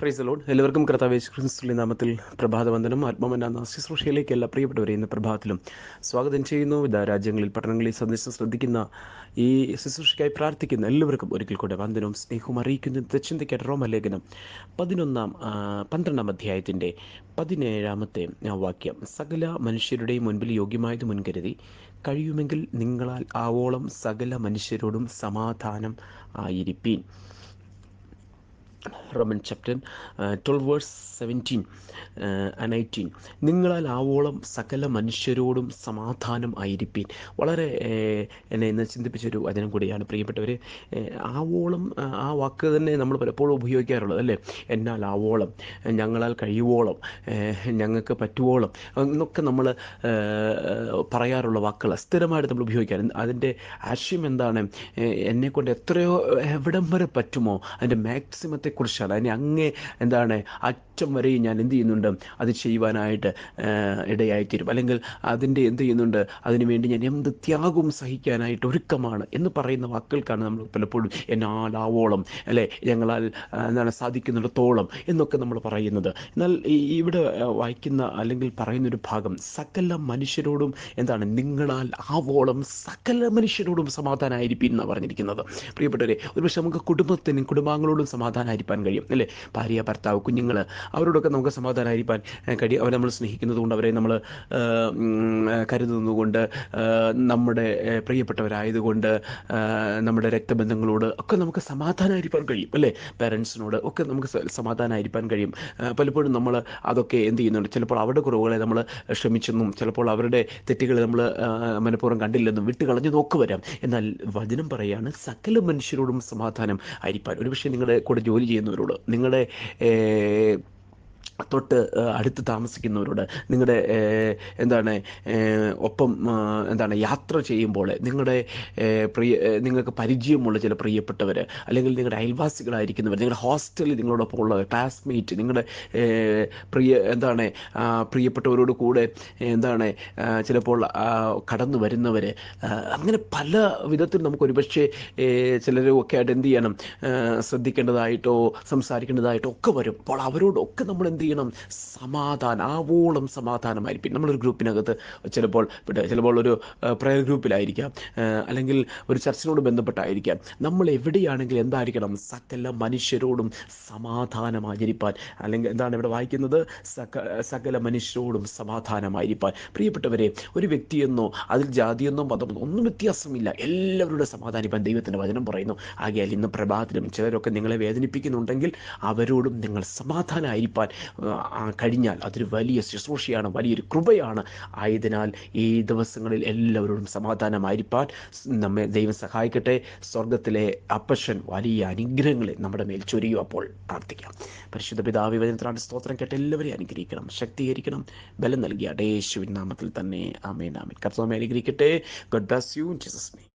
Price load എല്ലാവർക്കും കർത്താവേശ് ക്രിസ്തുലി നാമത്തിൽ പ്രഭാതവന്ദനം. ആത്മവന്ദന നാസ്യശ്രൂഷയിലേക്ക് എല്ലാ പ്രിയപ്പെട്ടവരെ ഇന്ന് പ്രഭാതത്തിലും സ്വാഗതം ചെയ്യുന്നു. വിവിധ രാജ്യങ്ങളിൽ പട്ടണങ്ങളിൽ സന്ദേശം ശ്രദ്ധിക്കുന്ന ഈ ശുശ്രൂഷയ്ക്കായി പ്രാർത്ഥിക്കുന്ന എല്ലാവർക്കും ഒരിക്കൽ കൂടെ വന്ദനവും സ്നേഹവും അറിയിക്കുന്ന ദക്ഷിന്തയ്ക്ക് റോമലേഖനം പതിനൊന്നാം ആ, പന്ത്രണ്ടാം അധ്യായത്തിന്റെ പതിനേഴാമത്തെ വാക്യം. സകല മനുഷ്യരുടെയും മുൻപിൽ യോഗ്യമായത് മുൻകരുതി കഴിയുമെങ്കിൽ നിങ്ങളാൽ ആവോളം സകല മനുഷ്യരോടും സമാധാനം ആയിരിപ്പീൻ. Roman chapter twelve verse seventeen eighteen നിങ്ങളാൽ ആവോളം സകല മനുഷ്യരോടും സമാധാനം ആയിരിപ്പീൻ. വളരെ എന്നെ ഇന്ന് ചിന്തിപ്പിച്ചൊരു വചനം കൂടിയാണ്. പ്രിയപ്പെട്ടവർ ആവോളം ആ, വാക്ക് തന്നെ നമ്മൾ പലപ്പോഴും ഉപയോഗിക്കാറുള്ളത് അല്ലേ? എന്നാൽ ആവോളം ഞങ്ങളാൽ കഴിയുവോളം ഞങ്ങൾക്ക് പറ്റുവോളം എന്നൊക്കെ നമ്മൾ പറയാറുള്ള വാക്കുകൾ സ്ഥിരമായിട്ട് നമ്മൾ ഉപയോഗിക്കാറ്. അതിന്റെ ആശയം എന്താണ്? എന്നെക്കൊണ്ട് എത്രയോ എവിടം വരെ പറ്റുമോ? അതിന്റെ മാക്സിമത്തെക്കുറിച്ചാണ് അതിനെ അങ്ങേ എന്താണ് അറ്റം വരെയും ഞാൻ എന്ത് ചെയ്യുന്നുണ്ട്? അത് ചെയ്യുവാനായിട്ട് ഇടയായിത്തീരും. അല്ലെങ്കിൽ അതിന്റെ എന്ത് ചെയ്യുന്നുണ്ട്? അതിനുവേണ്ടി ഞാൻ എന്ത് ത്യാഗവും സഹിക്കാനായിട്ട് ഒരുക്കമാണ് എന്ന് പറയുന്ന വാക്കുകൾക്കാണ് നമ്മൾ പലപ്പോഴും എന്നാലാവോളം അല്ലേ? ഞങ്ങളാൽ എന്താണ് സാധിക്കുന്നിടത്തോളം എന്നൊക്കെ നമ്മൾ പറയുന്നത്. എന്നാൽ ഇവിടെ വായിക്കുന്ന അല്ലെങ്കിൽ പറയുന്നൊരു ഭാഗം സകല മനുഷ്യരോടും എന്താണ് നിങ്ങളാൽ ആവോളം സകല മനുഷ്യരോടും സമാധാനമായിരിക്കും എന്നാണ് പറഞ്ഞിരിക്കുന്നത്. പ്രിയപ്പെട്ടവരെ ഒരുപക്ഷെ നമുക്ക് കുടുംബത്തിനും കുടുംബാംഗങ്ങളോടും സമാധാനമായിരിക്കാൻ കഴിയും. അല്ലേ? ഭാര്യ ഭർത്താവ് കുഞ്ഞുങ്ങൾ അവരോടൊക്കെ നമുക്ക് സമാധാനമായിരിക്കാൻ കഴിയും. അവരെ നമ്മൾ സ്നേഹിക്കുന്നത് കൊണ്ട് അവരെ നമ്മൾ കരുതുന്നതുകൊണ്ട് നമ്മുടെ പ്രിയപ്പെട്ടവരായതുകൊണ്ട് നമ്മുടെ രക്തബന്ധങ്ങളോട് ഒക്കെ നമുക്ക് സമാധാനമായിരിക്കാൻ കഴിയും അല്ലേ? പേരൻസിനോട് ഒക്കെ നമുക്ക് സമാധാനമായിരിക്കാൻ കഴിയും. പലപ്പോഴും നമ്മൾ അതൊക്കെ എന്ത് ചെയ്യുന്നുണ്ട്? ചിലപ്പോൾ അവരുടെ കുറവുകളെ നമ്മൾ ക്ഷമിച്ചെന്നും ചിലപ്പോൾ അവരുടെ തെറ്റുകൾ നമ്മൾ മനഃപൂർവം കണ്ടില്ലെന്നും വിട്ട് കളഞ്ഞു നോക്ക് വരാം. എന്നാൽ വചനം പറയാണ് സകല മനുഷ്യരോടും സമാധാനം ആയിരിക്കാൻ. ഒരുപക്ഷെ നിങ്ങളുടെ കൂടെ ജോലി നിങ്ങളുടെ തൊട്ട് അടുത്ത് താമസിക്കുന്നവരോട് നിങ്ങളുടെ എന്താണ് ഒപ്പം എന്താണ് യാത്ര ചെയ്യുമ്പോൾ നിങ്ങളുടെ പ്രിയ നിങ്ങൾക്ക് പരിചയമുള്ള ചില പ്രിയപ്പെട്ടവർ അല്ലെങ്കിൽ നിങ്ങളുടെ അയൽവാസികളായിരിക്കുന്നവർ നിങ്ങളുടെ ഹോസ്റ്റലിൽ നിങ്ങളോടൊപ്പം ഉള്ള ക്ലാസ്മേറ്റ് നിങ്ങളുടെ പ്രിയ എന്താണ് പ്രിയപ്പെട്ടവരോട് കൂടെ എന്താണ് ചിലപ്പോൾ കടന്നു വരുന്നവർ അങ്ങനെ പല വിധത്തിൽ നമുക്ക് ഒരുപക്ഷെ ചിലരും ഒക്കെ ആയിട്ട് എന്ത് ചെയ്യണം ശ്രദ്ധിക്കേണ്ടതായിട്ടോ സംസാരിക്കേണ്ടതായിട്ടോ ഒക്കെ വരും. അപ്പോൾ അവരോടൊക്കെ നമ്മൾ എന്ത് ചെയ്യണം സമാധാനം ആവോളം സമാധാനമായിരിക്കും. നമ്മളൊരു ഗ്രൂപ്പിനകത്ത് ചിലപ്പോൾ ചിലപ്പോൾ ഒരു പ്രയർ ഗ്രൂപ്പിലായിരിക്കാം. അല്ലെങ്കിൽ ഒരു ചർച്ചിനോട് ബന്ധപ്പെട്ടായിരിക്കാം. നമ്മൾ എവിടെയാണെങ്കിലും എന്തായിരിക്കണം? സകല മനുഷ്യരോടും സമാധാനമായിരിക്കാൻ. അല്ലെങ്കിൽ എന്താണ് ഇവിടെ വായിക്കുന്നത്? സക സകല മനുഷ്യരോടും സമാധാനമായിരിക്കാൻ. പ്രിയപ്പെട്ടവരെ ഒരു വ്യക്തിയെന്നോ അതിൽ ജാതിയെന്നോ മതമെന്നോ ഒന്നും വ്യത്യാസമില്ല. എല്ലാവരോടും സമാധാനിപ്പാൻ ദൈവത്തിന്റെ വചനം പറയുന്നു. ആകയാൽ ഇന്ന് പ്രഭാതത്തിലും ചിലരൊക്കെ നിങ്ങളെ വേദനിപ്പിക്കുന്നുണ്ടെങ്കിൽ അവരോടും നിങ്ങൾ സമാധാനമായിരിക്കാൻ കഴിഞ്ഞാൽ അതൊരു വലിയ ശുശ്രൂഷയാണ് വലിയൊരു കൃപയാണ്. ആയതിനാൽ ഈ ദിവസങ്ങളിൽ എല്ലാവരോടും സമാധാനമായിരിക്കാൻ നമ്മെ ദൈവം സഹായിക്കട്ടെ. സ്വർഗത്തിലെ അപ്പശൻ വലിയ അനുഗ്രഹങ്ങളെ നമ്മുടെ മേൽ ചൊരിയും അപ്പോൾ പ്രാർത്ഥിക്കാം. പരിശുദ്ധ പിതാവ് സ്തോത്രം കേട്ട് എല്ലാവരെയും അനുഗ്രഹിക്കണം ശക്തീകരിക്കണം. ബലം നൽകിയ അടേശുവിൻ നാമത്തിൽ തന്നെ. Amen amen. കർത്താവ് അനുഗ്രഹിക്കട്ടെ. God bless you Jesus name